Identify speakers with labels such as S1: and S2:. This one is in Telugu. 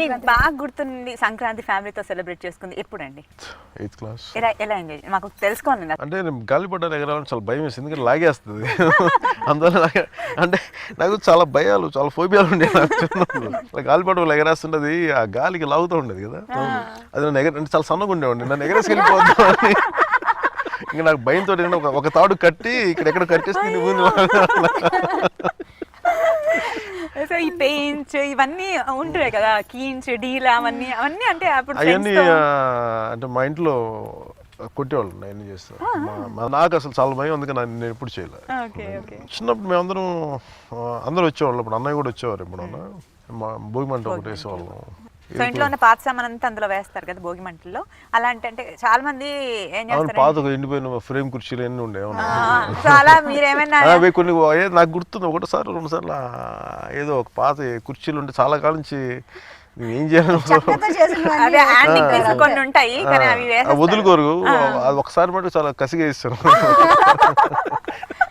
S1: మీకు బాగా గుర్తుంది సంక్రాంతి ఫ్యామిలీతో సెలబ్రేట్ చేసుకుంది ఎప్పుడండి?
S2: Eighth class.
S1: ఎలా ఎలా ఎంజాయ్ మాకు తెలుసుకోండి
S2: అంటే నేను గాలిపటాలు ఎగరాలని చాలా భయం వేసింది ఎందుకంటే లాగేస్తుంది. అందువల్ల అంటే నాకు చాలా భయాలు చాలా ఫోబియాలు ఉండేవి నాకు. గాలిపటం ఎగరేస్తుండేది ఆ గాలికి లాగుతూ ఉండేది కదా. అది నన్ను ఎగర అంటే చాలా సన్నగా ఉండేవాడిని నన్ను ఎగరేసి వెళ్ళిపోద్దాం ఇంకా నాకు భయంతో ఒక తాడు కట్టి ఇక్కడ ఎక్కడ కట్టేస్తే నువ్వు
S1: సో ఈ పెయింట్స్ ఇవన్నీ ఉంటాయి కదా కీన్స్ డీల్ అవన్నీ అవన్నీ అంటే అప్పుడు
S2: అవన్నీ అంటే మా ఇంట్లో కొట్టేవాళ్ళు మా- మా- నాకు అసలు చాలా భయం అందుకే నేను నేను ఎప్పుడు చేయలేదు చిన్నప్పుడు మేమందరం అందరూ వచ్చేవాళ్ళు ఇప్పుడు అన్నయ్య కూడా వచ్చేవారు ఇప్పుడు మా భోగి మంట ఒకటి వేసేవాళ్ళం
S1: సో ఇంట్లో ఉన్న పాత సామాన్ అంతా అందులో వేస్తారు కదా భోగి మంటల్లో. అలాంటి అంటే చాలా మంది ఏం చేస్తారు
S2: పాత ఎండిపోయిన ఫ్రేమ్ కుర్చీలు అన్నీ ఉండే.
S1: సో అలా మీరేమైనా
S2: కొన్ని నాకు గుర్తుంది ఒకటిసారి రెండు సార్లు ఏదో ఒక పాత కుర్చీలు ఉంటే చాలా కాలం నుంచి ఏం చేయాలి. వదులుకోరు. అది ఒకసారి మటు చాలా కసిగా ఇస్తారు